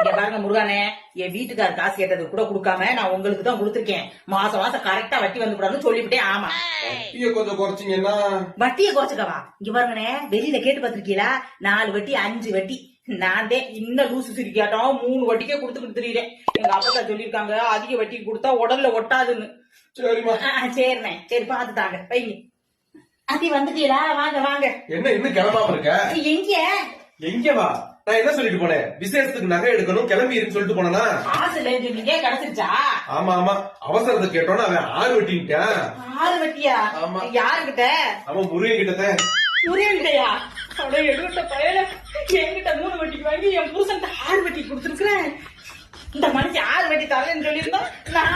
இங்க பாருங்க முருகானே என் வீட்டுக்கார காசு கேட்டது கூட கொடுக்காம நான் உங்களுக்கு தான் கொடுத்துருக்கேன். மாசம் மாசம் கரெக்டா வட்டி வந்து கூடாதுன்னு சொல்லிவிட்டேன். ஆமா. வட்டியை கொஞ்சம் குறைச்சிங்கன்னா? வட்டியை குறைச்சுக்கவா? இங்க பாருங்கண்ணே வெளியில கேட்டு பாத்திருக்கீங்களா நாலு வட்டி அஞ்சு வட்டி. நான் தான் இன்னும் லூசு சிரிக்காட்டம் மூணு வட்டிக்கே கொடுத்துக்கிட்டு திரியிறேன். எங்க அப்பா சொல்லியிருக்காங்க அதிக வட்டி கொடுத்தா உடல்ல ஒட்டாதுன்னு. சரிம்மா. சரிண்ணே. சரி பாத்து தாங்க. வைங்க. அதி வந்துட்டீங்களா? வாங்க வாங்க. என்ன இன்னும் கிளம்பாம இருக்க? எங்க எங்க வா நான் என்ன சொல்லிட்டு போனேன்? விசேஷத்துக்கு நகை எடுக்கணும் கிளம்பி இருன்னு சொல்லிட்டு சொன்னீங்க கிடைச்சிருச்சா? ஆமா ஆமா. அவசரத்தை கேட்டோன்னு அவன் ஆறு வெட்டின்ட்டான் ஆறு வட்டியா? ஆமா. யாருகிட்ட அவன் முருகன் கிட்டத முருகன்கிட்டயா? அட எடுத்த பயல என்கிட்ட மூணு வட்டிக்கு வாங்கி என் புருஷன் ஆறு வட்டி கொடுத்துருக்கிறேன். இந்த மனுஷன் ஆறு வட்டி தரேன்னு சொல்லியிருந்தா நானே